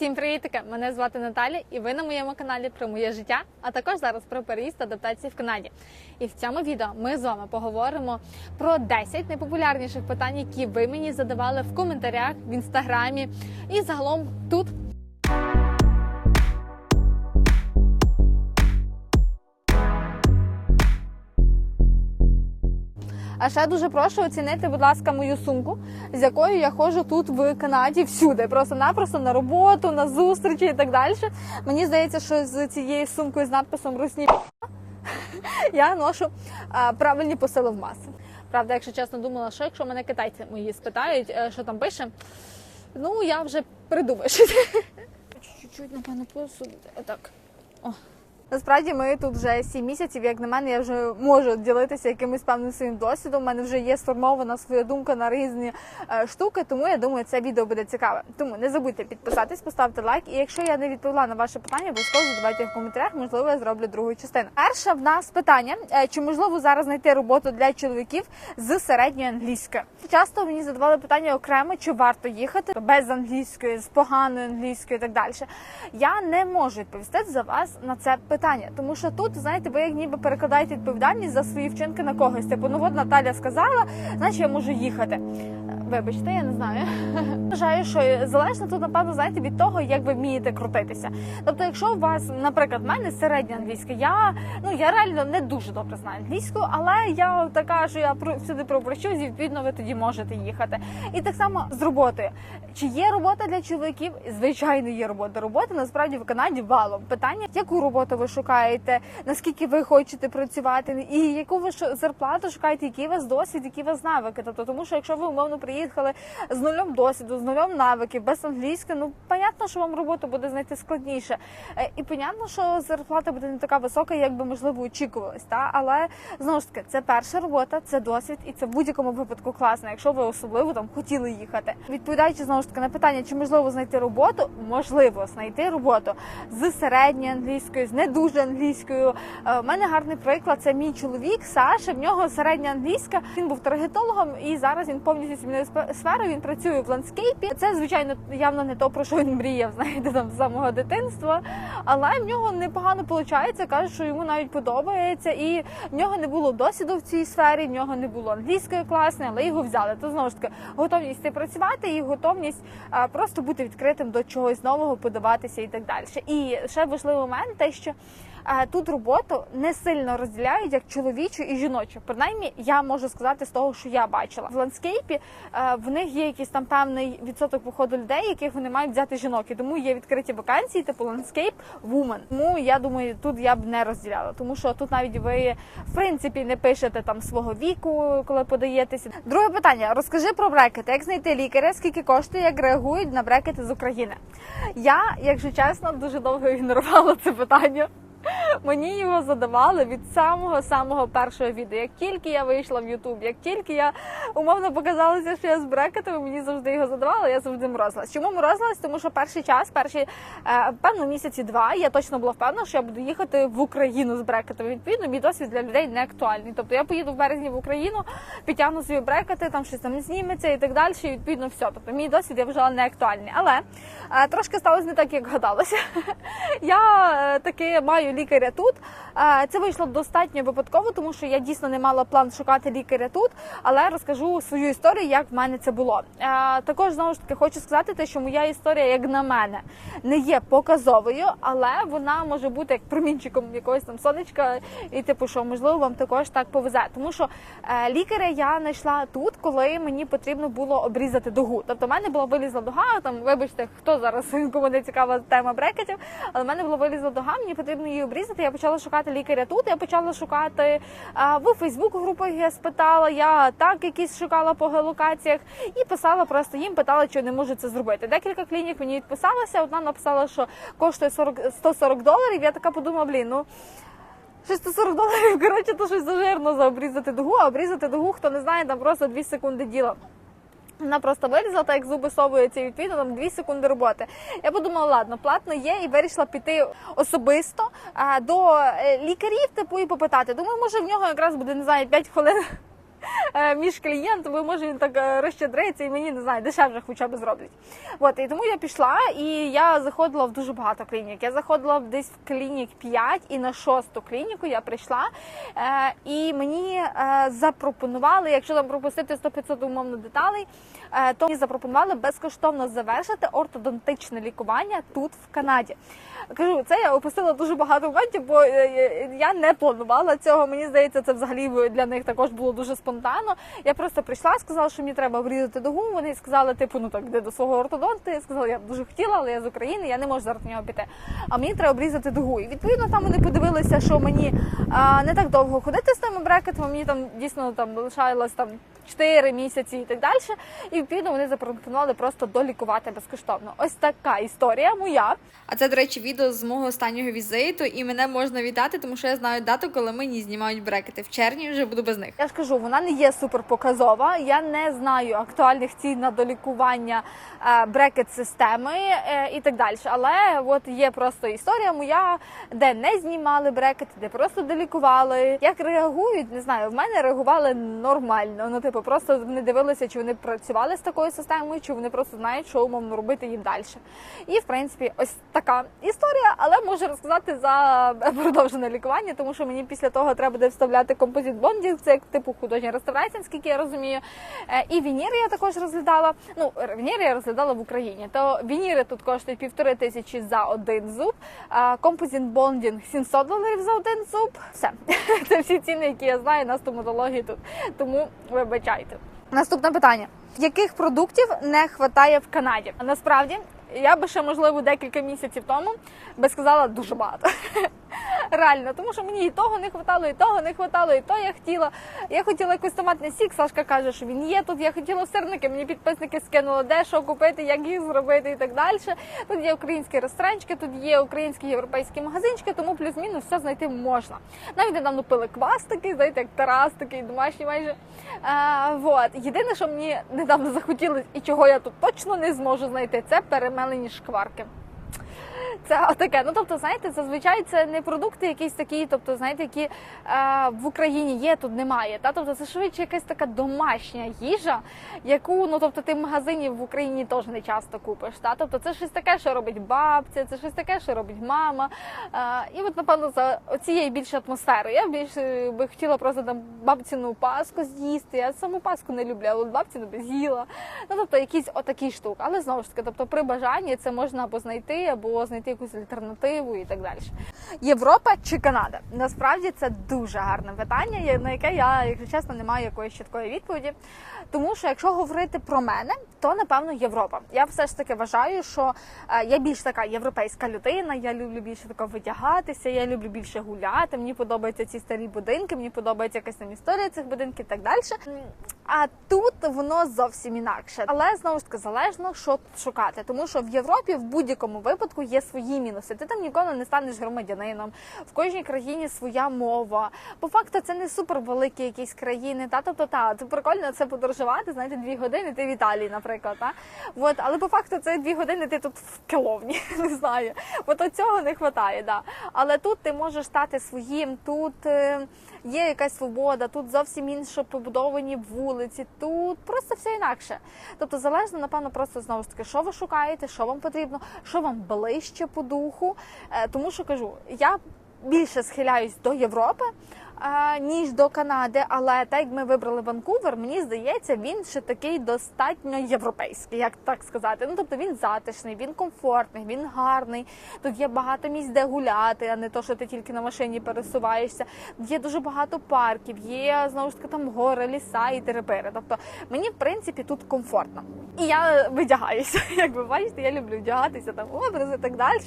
Всім привітки! Мене звати Наталя, і ви на моєму каналі про моє життя, а також зараз про переїзд та адаптації в Канаді. І в цьому відео ми з вами поговоримо про 10 найпопулярніших питань, які ви мені задавали в коментарях в інстаграмі і загалом тут. А ще дуже прошу оцінити, будь ласка, мою сумку, з якою я ходжу тут в Канаді всюди. Просто-напросто на роботу, на зустрічі і так далі. Мені здається, що з цією сумкою з надписом Русні я ношу а, правильні посили в маси. Правда, якщо чесно думала, що якщо мене китайці мої спитають, е, що там пише, ну я вже придумаю. Чуть-чуть, напевно, посунути. Отак. О. Насправді ми тут вже 7 місяців. Як на мене, я вже можу ділитися якимось певним своїм досвідом. У мене вже є сформована своя думка на різні е, штуки, тому я думаю, це відео буде цікаве. Тому не забудьте підписатись, поставити лайк. І якщо я не відповіла на ваше питання, обов'язково задавайте в коментарях. Можливо, я зроблю другу частину. Перше в нас питання: е, чи можливо зараз знайти роботу для чоловіків з середньої англійської? Часто мені задавали питання окремо, чи варто їхати без англійської, з поганою англійською і так далі. Я не можу відповісти за вас на це питання, тому що тут, знаєте, ви як ніби перекладаєте відповідальність за свої вчинки на когось. Типу, ну от Наталя сказала, значить я можу їхати. Вибачте, я не знаю. Вважаю, що залежно тут, напевно, знаєте, від того, як ви вмієте крутитися. Тобто, якщо у вас, наприклад, в мене середня англійська, я ну я реально не дуже добре знаю англійську, але я така, що я про всюди пропрощусь, і відповідно ви тоді можете їхати. І так само з роботою. Чи є робота для чоловіків? Звичайно, є робота. Робота насправді в Канаді валом. Питання, яку роботу ви шукаєте, наскільки ви хочете працювати, і яку ви зарплату шукаєте, який у вас досвід, які у вас навики. Тобто, тому що якщо ви умовно приїхали з нульом досвіду, з нульом навиків, без англійської, ну понятно, що вам роботу буде знайти складніше. Е, І понятно, що зарплата буде не така висока, як би можливо очікувалось. Та але знову ж таки, це перша робота, це досвід, і це в будь-якому випадку класно, якщо ви особливо там хотіли їхати. Відповідаючи знову ж таки на питання, чи можливо знайти роботу, можливо знайти роботу з середньою англійською, з не дуже англійською. Е, У мене гарний приклад. Це мій чоловік Саша. В нього середня англійська. Він був таргетологом, і зараз він повністю змінив сферу. Він працює в ландскейпі. Це звичайно явно не то, про що він мріяв, знаєте, там з самого дитинства. Але в нього непогано виходить. каже, що йому навіть подобається, і в нього не було досвіду в цій сфері. В нього не було англійської класної, але його взяли. То знову ж таки готовність працювати і готовність а, просто бути відкритим до чогось нового, подаватися і так далі. І ще важливий момент, те, що тут роботу не сильно розділяють як чоловічу і жіночу. Принаймні, я можу сказати з того, що я бачила в ландскейпі. е, В них є якийсь там певний відсоток походу людей, яких вони мають взяти жінок. І тому є відкриті вакансії, типу ландскейп woman. Тому я думаю, тут я б не розділяла, тому що тут навіть ви в принципі не пишете там свого віку, коли подаєтеся. Друге питання: розкажи про брекети. Як знайти лікаря? Скільки коштує, як реагують на брекети з України? Я, якщо чесно, дуже довго ігнорувала це питання. Мені його задавали від самого самого першого відео. Як тільки я вийшла в Ютуб, як тільки я умовно показалася, що я з брекетами, мені завжди його задавали, я завжди морозилась. Чому морозилась? Тому що перший час, перші е, певно місяці два, я точно була впевнена, що я буду їхати в Україну з брекетами. Відповідно, мій досвід для людей не актуальний. Тобто я поїду в березні в Україну, підтягну свої брекети, там щось там зніметься і так далі. І відповідно все. Тобто мій досвід я вважала не актуальний. Але е, трошки сталося не так, як гадалося. Я е, таки маю лікаря тут. Це вийшло достатньо випадково, тому що я дійсно не мала план шукати лікаря тут, але розкажу свою історію, як в мене це було. Також знову ж таки хочу сказати, те, що моя історія, як на мене, не є показовою, але вона може бути як промінчиком якогось там сонечка, і типу, що можливо вам також так повезе. Тому що е, лікаря я знайшла тут, коли мені потрібно було обрізати дугу. Тобто, в мене була вилізла дуга. Там, вибачте, хто зараз кому не цікава тема брекетів, але в мене була вилізла дуга, мені потрібно її обрізати. Я почала шукати лікаря тут. Я почала шукати а, в Фейсбук групах. Я спитала, я так якісь шукала по геолокаціях і писала просто їм, питала, чи не можу це зробити. Декілька клінік мені відписалося. Одна написала, що коштує 40, 140 доларів. Я така подумала, блін, ну. Щось 140 доларів, коротше, то щось зажирно за обрізати дугу, а обрізати дугу, хто не знає, там просто 2 секунди діла. Вона просто вирізала, так як зуби совуються, і відповідно там 2 секунди роботи. Я подумала, ладно, платно є, і вирішила піти особисто а, до е, лікарів, типу, і попитати. Думаю, може в нього якраз буде, не знаю, 5 хвилин між клієнтами, може він так е, і мені не знаю, дешевше хоча б зроблять. От і тому я пішла і я заходила в дуже багато клінік. Я заходила десь в клінік 5 і на шосту клініку я прийшла. Е, і мені е, запропонували, якщо там пропустити 100-500 умовно деталей, е, то мені запропонували безкоштовно завершити ортодонтичне лікування тут в Канаді. Кажу, це я опустила дуже багато моментів, бо е, е, я не планувала цього. Мені здається, це взагалі для них також було дуже спонтанно. Я просто прийшла, сказала, що мені треба врізати дугу. Вони сказали, типу, ну так йди до свого ортодонта. Я сказала, я дуже хотіла, але я з України, я не можу зараз нього піти. А мені треба обрізати дугу. І відповідно там вони подивилися, що мені а, не так довго ходити з тими брекетами. Мені там дійсно там лишалось там 4 місяці і так далі. І відповідно вони запропонували просто долікувати безкоштовно. Ось така історія моя. А це, до речі, відео з мого останнього візиту, і мене можна вітати, тому що я знаю дату, коли мені знімають брекети. В червні вже буду без них. Я ж кажу, вона не є суперпоказова. Я не знаю актуальних цін на долікування е, брекет системи е, і так далі. Але от є просто історія моя, де не знімали брекети, де просто долікували. Як реагують, не знаю. В мене реагували нормально. Ну, типу, просто вони дивилися, чи вони працювали з такою системою, чи вони просто знають, що умовно робити їм далі. І в принципі, ось така історія, але можу розказати за продовжене лікування, тому що мені після того треба буде вставляти композит бондінг, це як типу художня реставрація, наскільки я розумію. Е, І вініри я також розглядала. Ну, вініри я розглядала в Україні. То вініри тут коштують півтори тисячі за один зуб. Композит бондінг 700 доларів за один зуб. Все це всі ціни, які я знаю на стоматології тут. Тому вибачайте. Наступне питання: яких продуктів не вистачає в Канаді? Насправді я би ще можливо декілька місяців тому би сказала дуже багато. Реально, тому що мені і того не хватало, і того не хватало, і то я хотіла. Я хотіла якийсь томатний сік. Сашка каже, що він є тут. Я хотіла сирники. Мені підписники скинули, де що купити, як їх зробити і так далі. Тут є українські ресторанчики, тут є українські європейські магазинчики, тому плюс-мінус все знайти можна. Навіть недавно пили квас такий, знаєте, як Тарас, такий домашній майже. А, вот. Єдине, що мені недавно захотілося і чого я тут точно не зможу знайти, це перемелені шкварки. Це таке. Ну тобто, знаєте, зазвичай це не продукти, якісь такі, тобто, знаєте, які е, в Україні є, тут немає. Та тобто це швидше якась така домашня їжа, яку ну тобто ти в магазині в Україні теж не часто купиш. Та тобто це щось таке, що робить бабця, це щось таке, що робить мама. Е, і от напевно за цієї більше атмосфери. Я більше би хотіла просто там бабціну паску з'їсти. Я саму паску не люблю, але бабціну би з'їла. Ну тобто якісь отакі штуки. Але знову ж таки, тобто при бажанні це можна або знайти, або знайти якусь альтернативу і так далі. Європа чи Канада? Насправді це дуже гарне питання, на яке я, якщо чесно, не маю якоїсь чіткої відповіді. Тому що якщо говорити про мене, то напевно Європа. Я все ж таки вважаю, що е, я більш така європейська людина. Я люблю більше тако витягатися, я люблю більше гуляти. Мені подобаються ці старі будинки, мені подобається якась там історія цих будинків і так далі. А тут воно зовсім інакше. Але знову ж таки залежно, що шукати. Тому що в Європі в будь-якому випадку є свої мінуси. Ти там ніколи не станеш громадянином. В кожній країні своя мова. По факту це не супер великі якісь країни. Та тобто, та це прикольно це подорожувати. Знаєте, дві години. Ти в Італії, наприклад. Та? От, але по факту це дві години. Ти тут в Келовні, не знаю. От от цього не вистачає. Да. Але тут ти можеш стати своїм. Тут е, є якась свобода, тут зовсім інше побудовані вулиці. Тут просто все інакше. Тобто залежно, напевно, просто знову ж таки, що ви шукаєте, що вам потрібно, що вам ближче по духу. Е, Тому що кажу, я більше схиляюсь до Європи. Ніж до Канади, але так як ми вибрали Ванкувер, мені здається, він ще такий достатньо європейський, як так сказати. Ну тобто він затишний, він комфортний, він гарний. Тут є багато місць, де гуляти, а не то, що ти тільки на машині пересуваєшся. Є дуже багато парків, є знову ж таки там гори, ліса і терепири. Тобто мені в принципі тут комфортно. І я видягаюся. Як ви бачите, я люблю вдягатися там образи і так далі.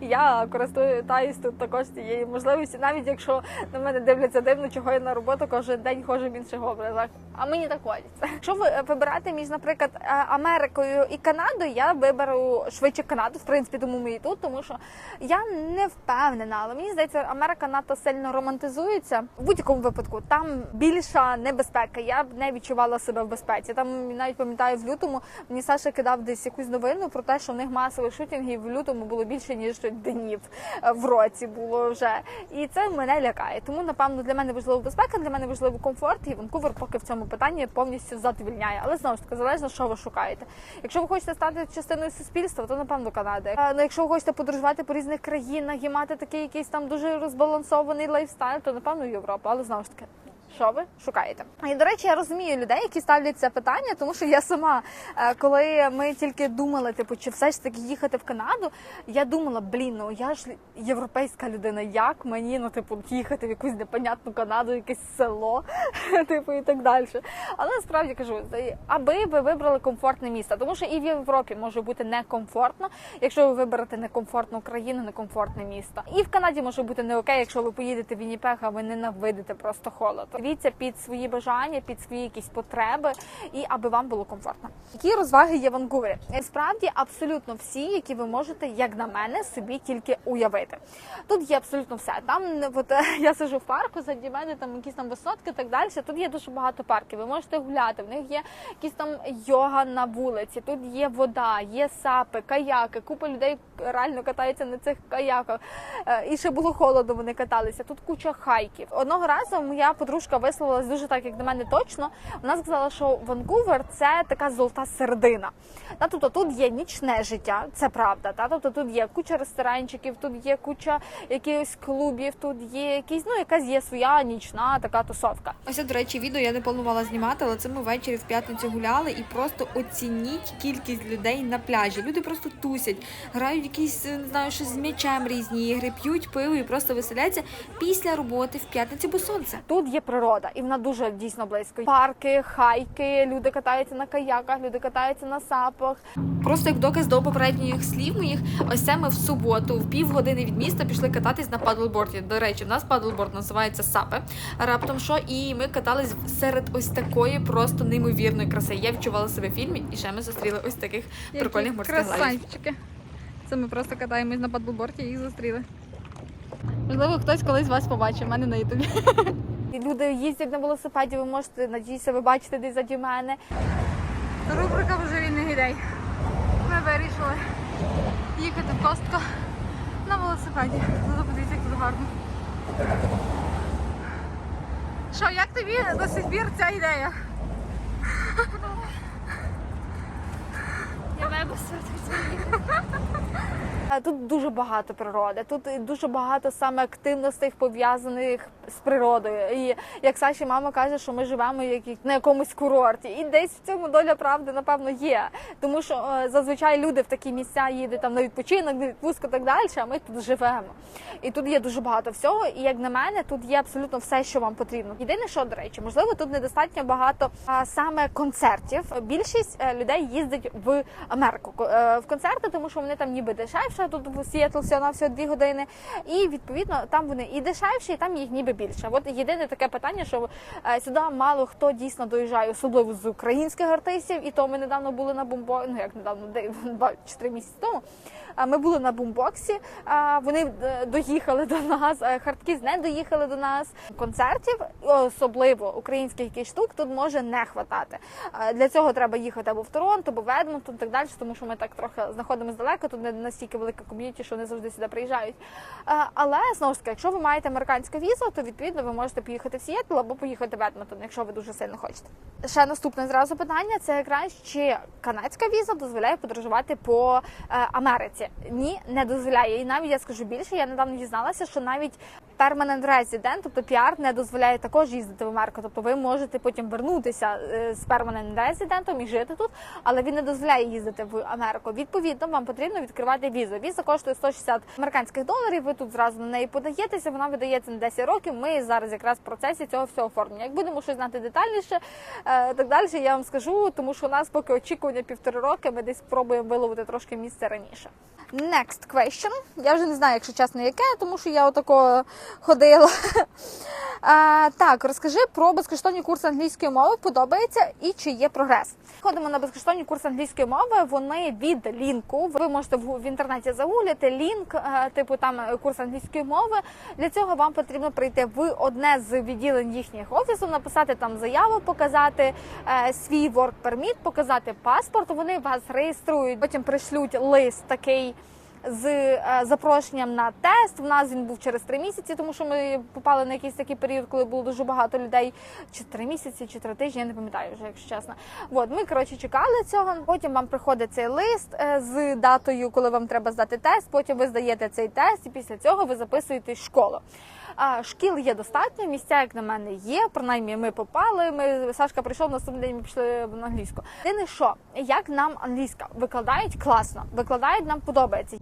Я користуюсь тут також цією можливістю, навіть якщо на мене дивляться дивно, чого я на роботу кожен день ходжу в інших образах. А мені так ходиться. Якщо ви е, вибираєте між, наприклад, е, Америкою і Канадою, я виберу швидше Канаду, в принципі, тому ми і тут, тому що я не впевнена, але мені здається, Америка надто сильно романтизується. В будь-якому випадку там більша небезпека. Я б не відчувала себе в безпеці. Там навіть пам'ятаю в лютому мені Саша кидав десь якусь новину про те, що в них масових шутінгів в лютому було більше ніж днів е, в році було вже. І це мене лякає. Тому напевно для мене важлива безпека, для мене важливий комфорт. І Ванкувер поки в цьому питанні повністю задовільняє. Але знову ж таки залежно, що ви шукаєте. Якщо ви хочете стати частиною суспільства, то напевно Канада. Але ну, якщо ви хочете подорожувати по різних країнах і мати такий якийсь там дуже розбалансований лайфстайл, то напевно Європа. Але знову ж таки. Що ви шукаєте? І до речі, я розумію людей, які ставлять це питання, тому що я сама, е, коли ми тільки думали, типу, чи все ж таки їхати в Канаду, я думала, блін, ну я ж європейська людина, як мені ну, типу, їхати в якусь непонятну Канаду, якесь село, типу, і так далі. Але насправді кажу, аби ви вибрали комфортне місце, тому що і в Європі може бути некомфортно, якщо ви виберете некомфортну країну, некомфортне місто. І в Канаді може бути не окей, якщо ви поїдете в Вінніпег, а ви ненавидите просто холод. Дивіться під свої бажання, під свої якісь потреби, і аби вам було комфортно. Які розваги є в Ванкувері? Справді абсолютно всі, які ви можете, як на мене, собі тільки уявити. Тут є абсолютно все. Там от я сижу в парку, заді мене там якісь там висотки, так далі. Тут є дуже багато парків. Ви можете гуляти. В них є якісь там йога на вулиці. Тут є вода, є сапи, каяки. Купа людей реально катаються на цих каяках. Е, І ще було холодно, вони каталися. Тут куча хайків. Одного разу моя подружка висловилась дуже так, як до мене точно. Вона сказала, що Ванкувер це така золота середина. Та, тобто тут є нічне життя, це правда. Та тобто тут є куча ресторанчиків, тут є куча якихось клубів, тут є якісь, ну якась є своя нічна така тусовка. Ось, до речі, відео я не планувала знімати, але це ми ввечері в п'ятницю гуляли і просто оцініть кількість людей на пляжі. Люди просто тусять, грають якісь, не знаю, щось з м'ячем різні ігри, п'ють пиво і просто веселяться після роботи в п'ятницю, бо сонце. Тут є природа, і вона дуже дійсно близько. Парки, хайки, люди катаються на каяках, люди катаються на сапах. Просто як доказ до попередніх слів моїх, ось це ми в суботу, в півгодини від міста пішли кататись на падлборді. До речі, в нас падлборд називається сапи. Раптом що, і ми катались серед ось такої просто неймовірної краси. Я відчувала себе в фільмі, і ще ми зустріли ось таких прикольних морських красавчики. Це ми просто катаємось на падлборді і їх зустріли. Можливо, хтось колись вас побачив, в мене на ютубі. Люди їздять на велосипеді, ви можете, надіюся, ви бачите десь заді мене. Рубрика вже вільних ідей. Ми вирішили їхати в Костко на велосипеді. Ну, подивіться, як тут гарно. Що, як тобі до сих пір ця ідея? Я маю Е, Тут дуже багато природи, тут дуже багато саме активностей пов'язаних з природою. І як Саші мама каже, що ми живемо як на якомусь курорті, і десь в цьому доля правди напевно є. Тому що е, зазвичай люди в такі місця їдуть там на відпочинок, на відпустку так далі. А ми тут живемо. І тут є дуже багато всього. І як на мене, тут є абсолютно все, що вам потрібно. Єдине, що до речі, можливо, тут недостатньо багато а, саме концертів. Більшість е, людей їздить в Америку е, в концерти, тому що вони там ніби дешевше. Тут в Сіетл всього на всього дві години. І відповідно там вони і дешевші, і там їх ніби більше. От єдине таке питання, що е, сюди мало хто дійсно доїжджає, особливо з українських артистів. І то ми недавно були на бомбо, ну як недавно, де- два чи три місяці тому. Ми були на бумбоксі. Вони е, доїхали до нас. е, Хардкіз не доїхали до нас. Концертів, особливо українських якихось штук, тут може не хватати. Для цього треба їхати або в Торонто, або в Едмонтон, так далі, тому що ми так трохи знаходимося далеко. Тут не настільки велика ком'юніті, що вони завжди сюди приїжджають. Але знову ж таки, якщо ви маєте американську візу, то відповідно ви можете поїхати в Сіетл або поїхати в Едмонтон, якщо ви дуже сильно хочете. Ще наступне зразу питання: це якраз чи канадська віза дозволяє подорожувати по е, Америці? Ні, не дозволяє. І навіть я скажу більше, я недавно дізналася, що навіть permanent resident, тобто піар, не дозволяє також їздити в Америку. Тобто ви можете потім вернутися е, з permanent resident і жити тут, але він не дозволяє їздити в Америку. Відповідно, вам потрібно відкривати візу. Віза коштує 160 американських доларів. Ви тут зразу на неї подаєтеся. Вона видається на 10 років. Ми зараз якраз в процесі цього всього оформлення. Як будемо щось знати детальніше, е, так далі я вам скажу, тому що у нас поки очікування півтори роки. Ми десь спробуємо виловити трошки місце раніше. Next question. Я вже не знаю, якщо чесно, яке, тому що я отако ходила. А, так, розкажи про безкоштовні курси англійської мови. Подобається і чи є прогрес? Ходимо на безкоштовні курси англійської мови. Вони від лінку. Ви можете в, інтернеті загуглити лінк, е, типу там е, курс англійської мови. Для цього вам потрібно прийти в одне з відділень їхніх офісів, написати там заяву, показати е, свій work permit, показати паспорт. Вони вас реєструють. Потім пришлють лист такий з е, запрошенням на тест. У нас він був через три місяці, тому що ми попали на якийсь такий період, коли було дуже багато людей. Чи три місяці, чи три тижні, я не пам'ятаю вже, якщо чесно. От ми коротше чекали цього. Потім вам приходить цей лист е, з датою, коли вам треба здати тест. Потім ви здаєте цей тест, і після цього ви записуєтесь в школу. Шкіл є достатньо, місця, як на мене, є. Принаймні, ми попали. Ми Сашка прийшов наступний день. Ми пішли на англійську. Єдине, що як нам англійська викладають класно, викладають нам подобається.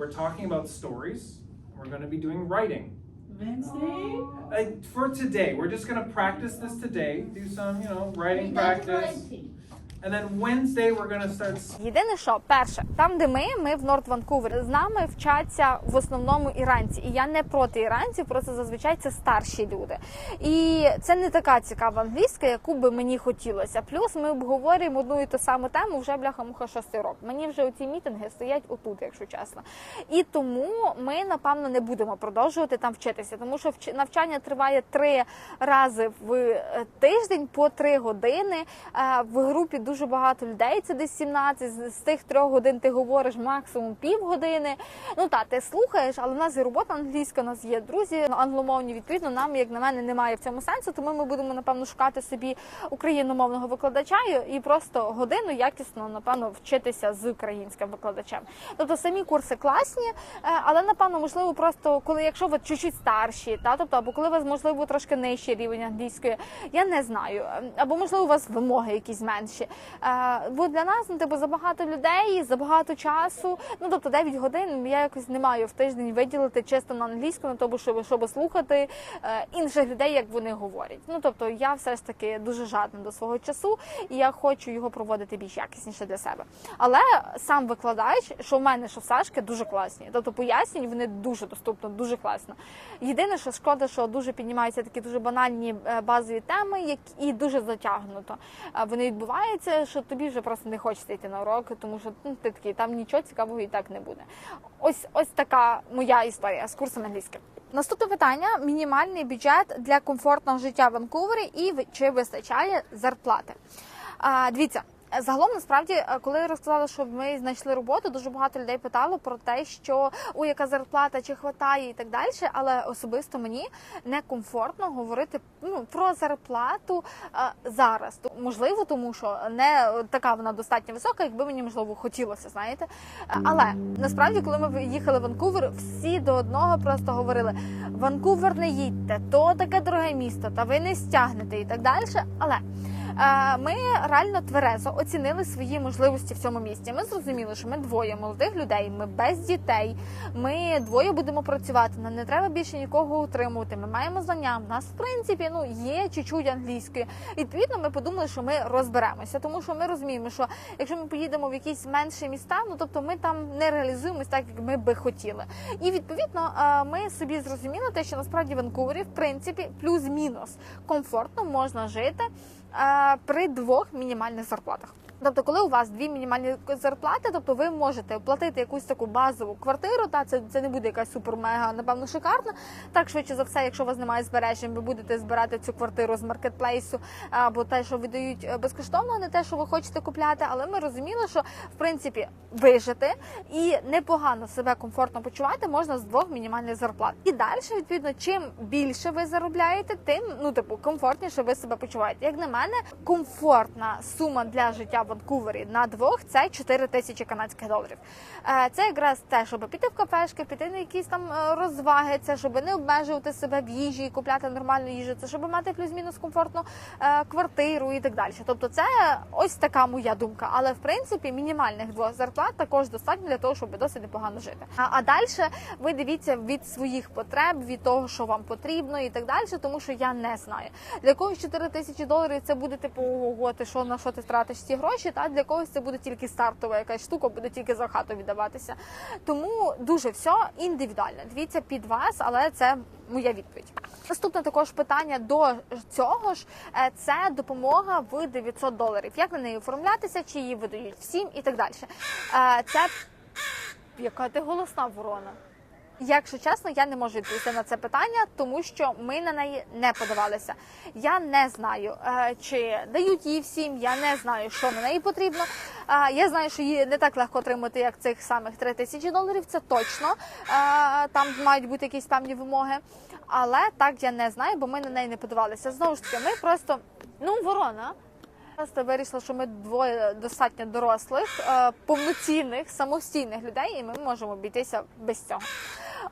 We're talking about stories. We're going to be doing writing. Wednesday? Uh, for today, we're just going to practice this today. Do some, you know, writing practice. And then Wednesday, we're to start. Єдине, що перше, там, де ми, ми в Норт Ванкувері, з нами вчаться в основному іранці. І я не проти іранців, просто зазвичай це старші люди. І це не така цікава англійська, яку би мені хотілося. Плюс ми обговорюємо одну і ту саму тему вже бляха муха шостий рок. Мені вже оці мітинги стоять отут, якщо чесно. І тому ми напевно не будемо продовжувати там вчитися, тому що вч- навчання триває три рази в е, тиждень по три години. Е, В групі дуже багато людей. Це десь 17. З тих трьох годин ти говориш максимум півгодини. Ну та ти слухаєш, але в нас є робота англійська, у нас є друзі англомовні. Відповідно, нам, як на мене, немає в цьому сенсу. Тому ми будемо напевно шукати собі україномовного викладача і просто годину якісно напевно вчитися з українським викладачем. Тобто самі курси класні, е, але напевно можливо просто коли якщо ви чуть-чуть старші, та тобто або коли у вас можливо трошки нижчий рівень англійської, я не знаю, або можливо у вас вимоги якісь менші. Е, Бо для нас ну типу забагато людей, забагато часу. Ну тобто 9 годин я якось не маю в тиждень виділити чисто на англійську, на тому, щоб, щоб слухати е, інших людей, як вони говорять. Ну тобто я все ж таки дуже жадна до свого часу, і я хочу його проводити більш якісніше для себе. Але сам викладач, що в мене, що в Сашки, дуже класні. Тобто пояснюють вони дуже доступно, дуже класно. Єдине, що шкода, що дуже піднімаються такі дуже банальні е, базові теми, які і дуже затягнуто. Е, Вони відбуваються, що тобі вже просто не хочеться йти на урок, тому що ну, ти такий, там нічого цікавого і так не буде. Ось ось така моя історія з курсом англійським. Наступне питання: мінімальний бюджет для комфортного життя в Ванкувері і чи вистачає зарплати? А, дивіться. Загалом насправді, е, коли розказала, що ми знайшли роботу, дуже багато людей питало про те, що у яка зарплата чи хватає і так далі. Але особисто мені некомфортно говорити ну про зарплату е, зараз. Можливо, тому що не така вона достатньо висока, якби мені можливо хотілося, знаєте. Е, Але насправді, коли ми їхали в Ванкувер, всі до одного просто говорили: Ванкувер не їдьте, то таке дороге місто, та ви не стягнете і так далі. Але Ми реально тверезо оцінили свої можливості в цьому місті. Ми зрозуміли, що ми двоє молодих людей, ми без дітей. Ми двоє будемо працювати. Нам не треба більше нікого утримувати. Ми маємо знання. У нас в принципі ну є чуть-чуть англійської. Відповідно, ми подумали, що ми розберемося, тому що ми розуміємо, що якщо ми поїдемо в якісь менші міста, ну тобто ми там не реалізуємось так, як ми би хотіли. І відповідно е, ми собі зрозуміли те, що насправді в Ванкувері, в принципі, плюс-мінус комфортно можна жити е, при двох мінімальних зарплатах. Тобто, коли у вас дві мінімальні зарплати, тобто ви можете оплатити якусь таку базову квартиру, та це, це не буде якась супер-мега, напевно, шикарна. Так, швидше за все, якщо у вас немає збережень, ви будете збирати цю квартиру з маркетплейсу або те, що видають е, безкоштовно, не те, що ви хочете купляти. Але ми розуміли, що в принципі вижити і непогано себе комфортно почувати можна з двох мінімальних зарплат. І далі, відповідно, чим більше ви заробляєте, тим ну типу комфортніше ви себе почуваєте. Як на мене, комфортна сума для життя в Ванкувері на двох це 4 тисячі канадських доларів. Е, Це якраз те, щоб піти в кафешки, піти на якісь там е, розваги, це щоб не обмежувати себе в їжі і купляти нормальну їжу, це щоб мати плюс-мінус комфортну е, квартиру і так далі. Тобто, це ось така моя думка. Але в принципі мінімальних двох зарплат також достатньо для того, щоб досить непогано жити. А, далі ви дивіться від своїх потреб, від того, що вам потрібно, і так далі, тому що я не знаю. Для когось 4 тисячі доларів це буде типу ого, ти що на що ти тратиш ці гроші. Гроші. Та для когось це буде тільки стартова якась штука, буде тільки за хату віддаватися. Тому дуже все індивідуально. Дивіться під вас, але це моя відповідь. Наступне також питання до цього ж е, це допомога в 900 доларів. Як на неї оформлятися, чи її видають всім і так далі. Е, Це яка ти голосна ворона. Якщо чесно, я не можу відповісти на це питання, тому що ми на неї не подавалися. Я не знаю, е, чи дають її всім. Я не знаю, що на неї потрібно. Е, Я знаю, що її не так легко отримати, як цих самих 3 тисячі доларів. Це точно Е, там мають бути якісь певні вимоги. Але так я не знаю, бо ми на неї не подавалися. Знову ж таки, ми просто ну ворона. Просто вирішила, що ми двоє достатньо дорослих, повноцінних, самостійних людей, і ми можемо обійтися без цього.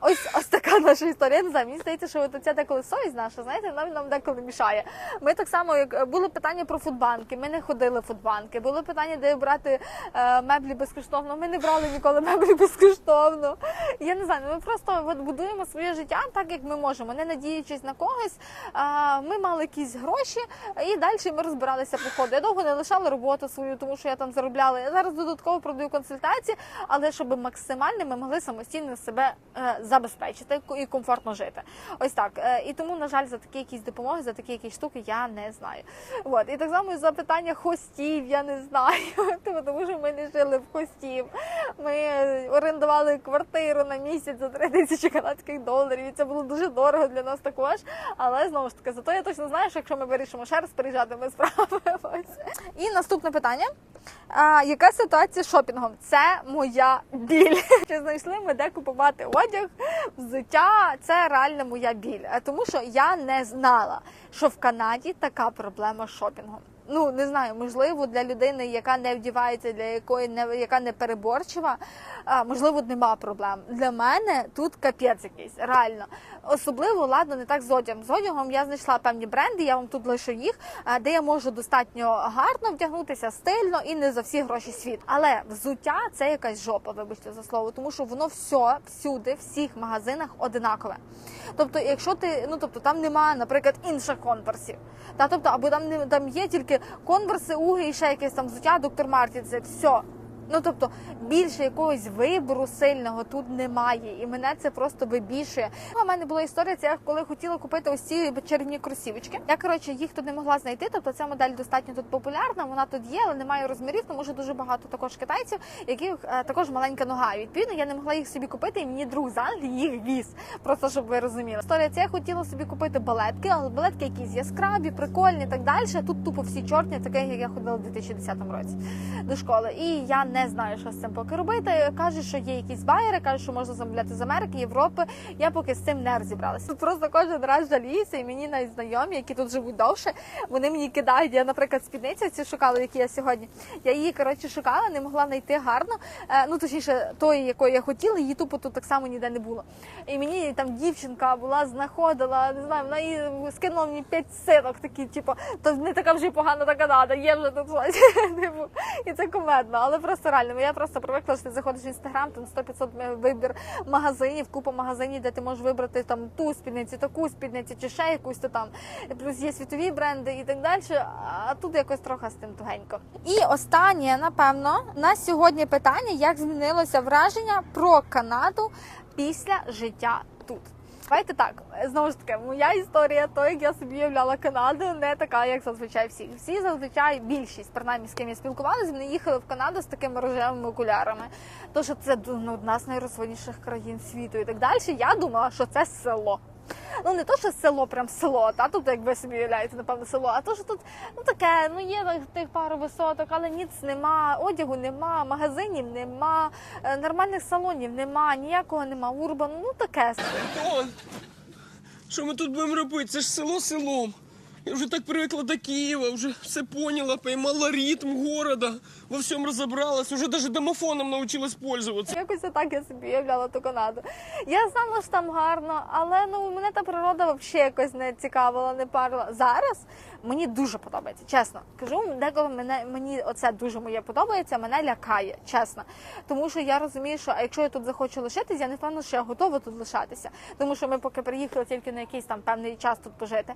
Ось ось така наша історія. Не знаю, мені здається, що от ця деколи совість наша, знаєте, нам нам деколи мішає. Ми так само, як е, були питання про фудбанки, ми не ходили в фудбанки. Були питання, де брати е, меблі безкоштовно. Ми не брали ніколи меблі безкоштовно. Я не знаю, ми просто от будуємо своє життя так, як ми можемо, не надіючись на когось. Е, ми мали якісь гроші, і далі ми розбиралися по. Я довго не лишала роботу свою, тому що я там заробляла. Я зараз додатково продаю консультації, але щоб максимально ми могли самостійно себе е, забезпечити і комфортно жити. Ось так. Е, І тому, на жаль, за такі якісь допомоги, за такі якісь штуки я не знаю. От і так само і за питання хостів я не знаю, тому що ми не жили в хостів. Ми орендували квартиру на місяць за 3 тисячі канадських доларів. І це було дуже дорого для нас також. Але знову ж таки, зато я точно знаю, що якщо ми вирішимо ще раз приїжджати, ми справимось. І наступне питання. А, яка ситуація з шопінгом? Це моя біль. Чи знайшли ми де купувати одяг, взуття? Це реально моя біль. Тому що я не знала, що в Канаді така проблема з шопінгом. Ну не знаю, можливо, для людини, яка не вдівається, для якої не яка не переборчива, можливо, нема проблем. Для мене тут капець якийсь, реально. Особливо, ладно, не так з одягом. З одягом я знайшла певні бренди, я вам тут лишу їх, де я можу достатньо гарно вдягнутися, стильно і не за всі гроші світ. Але взуття це якась жопа, вибачте за слово, тому що воно все всюди, в всіх магазинах одинакове. Тобто, якщо ти, ну тобто там немає, наприклад, інших конверсів. Та тобто, або там не там є тільки конверси, уги і ще якесь там взуття, доктор Мартін, це все. Ну тобто більше якогось вибору сильного тут немає, і мене це просто вибішує. У мене була історія, це я коли хотіла купити ось ці чарівні кросівочки. Я коротше їх тут не могла знайти. Тобто ця модель достатньо тут популярна. Вона тут є, але немає розмірів, тому що дуже багато також китайців, яких е, також маленька нога. Відповідно, я не могла їх собі купити, і мені друг з Англії їх віз. Просто щоб ви розуміли. Історія це я хотіла собі купити балетки, але балетки якісь яскраві, прикольні так далі. Тут тупо всі чорні, таке як я ходила в 2010 році до школи. І я не знаю, що з цим поки робити. Кажуть, що є якісь байери, кажуть, що можна замовляти з Америки, Європи. Я поки з цим не розібралася. Просто кожен раз жаліюся, і мені навіть знайомі, які тут живуть довше, вони мені кидають. Я, наприклад, спідницю цю шукала, які я сьогодні. Я її коротше шукала, не могла знайти гарно. Е, ну точніше, тої, якої я хотіла, її тупо тут так само ніде не було. І мені там дівчинка була, знаходила, не знаю, вона її скинула мені п'ять силок, такі, типу, то не така вже погана та Канада, є вже тут І це комедно, але просто реально. Я просто привикла, що ти заходиш в інстаграм, там 100-500 вибір магазинів, купа магазинів, де ти можеш вибрати там ту спідницю, таку спідницю, чи ще якусь то там. Плюс є світові бренди і так далі. А тут якось трохи з тим тугенько. І останнє, напевно, на сьогодні питання: як змінилося враження про Канаду після життя тут. Давайте так, знову ж таки, моя історія, то як я собі уявляла Канаду, не така, як зазвичай всі. Всі зазвичай більшість, принаймні з ким я спілкувалася, вони їхали в Канаду з такими рожевими окулярами. То що це ну, одна з найрозвиніших країн світу і так далі. Я думала, що це село. Ну не то, що село, прям село, та тут, як ви собі уявляєте, напевно, село, а то, що тут ну таке, ну є тих пару висоток, але ніц нема, одягу нема, магазинів нема, е, нормальних салонів нема, ніякого нема, урбану, ну таке. Антон! Що ми тут будемо робити? Це ж село селом. Я вже так привикла до Києва, вже все поняла, поймала ритм города, во всем разобралась, уже даже домофоном научилась пользоваться. Якось так я собі уявляла ту Канаду. Я знала, що там гарно, але ну мене та природа взагалі якось не цікавила, не парила. Зараз Мені дуже подобається, чесно. Кажу, деколи мене мені оце дуже моє подобається, мене лякає, чесно. Тому що я розумію, що а якщо я тут захочу лишитись, я не впевнена, що я готова тут лишатися. Тому що ми поки приїхали тільки на якийсь там певний час тут пожити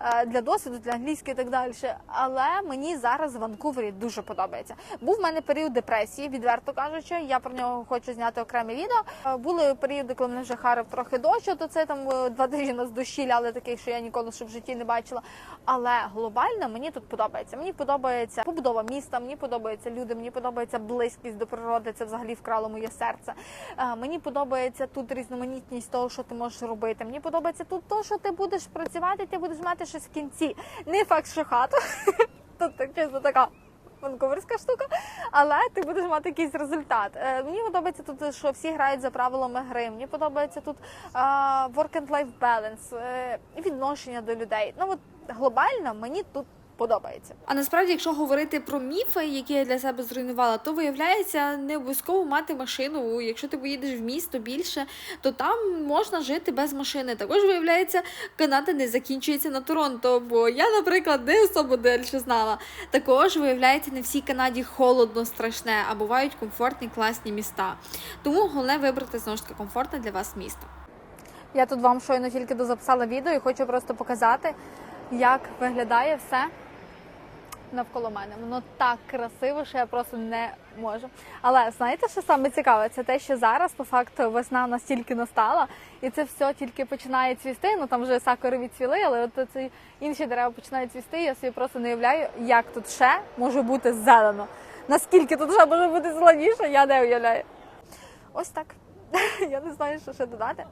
е, для досвіду, для англійської і так далі. Але мені зараз в Ванкувері дуже подобається. Був в мене період депресії, відверто кажучи. Я про нього хочу зняти окреме відео. Е, Були періоди, коли мене вже харив трохи дощу, то це там е, два тижні нас дощі ляли таких, що я ніколи ще в житті не бачила. Але глобально мені тут подобається. Мені подобається побудова міста, мені подобаються люди, мені подобається близькість до природи. Це взагалі вкрало моє серце. Е, Мені подобається тут різноманітність того, що ти можеш робити. Мені подобається тут то, що ти будеш працювати, ти будеш мати щось в кінці. Не факт, що хату. Тут так така. Ванкуверська штука, але ти будеш мати якийсь результат. Е, мені подобається тут, що всі грають за правилами гри. Мені подобається тут е, work and life balance, е, відношення до людей. Ну от глобально мені тут подобається. А насправді, якщо говорити про міфи, які я для себе зруйнувала, то виявляється не обов'язково мати машину. Якщо ти поїдеш в місто більше, то там можна жити без машини. Також виявляється, Канада не закінчується на Торонто. Бо я, наприклад, не особо дальше знала. Також виявляється, не всій Канаді холодно страшне, а бувають комфортні класні міста. Тому головне вибрати знову ж таки комфортне для вас місто. Я тут вам щойно тільки дозаписала відео і хочу просто показати, як виглядає все навколо мене. Воно так красиво, що я просто не можу. Але знаєте, що саме цікаве? Це те, що зараз по факту весна настільки настала, і це все тільки починає цвісти. Ну там вже сакури відцвіли, але от ці інші дерева починають цвісти. Я собі просто не уявляю, як тут ще може бути зелено. Наскільки тут ще може бути зеленіше, я не уявляю. Ось так. Я не знаю, що ще додати.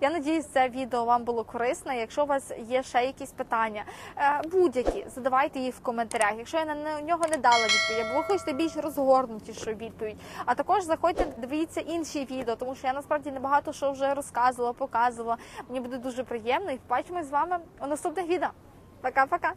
Я надіюсь, це відео вам було корисне. Якщо у вас є ще якісь питання, е, будь-які, задавайте їх в коментарях. Якщо я на нього не дала відповідь, або ви хочете більш розгорнутішу відповідь. А також заходьте, дивіться інші відео, тому що я насправді небагато що вже розказувала, показувала. Мені буде дуже приємно і побачимось з вами у наступних відео. Пока-пока.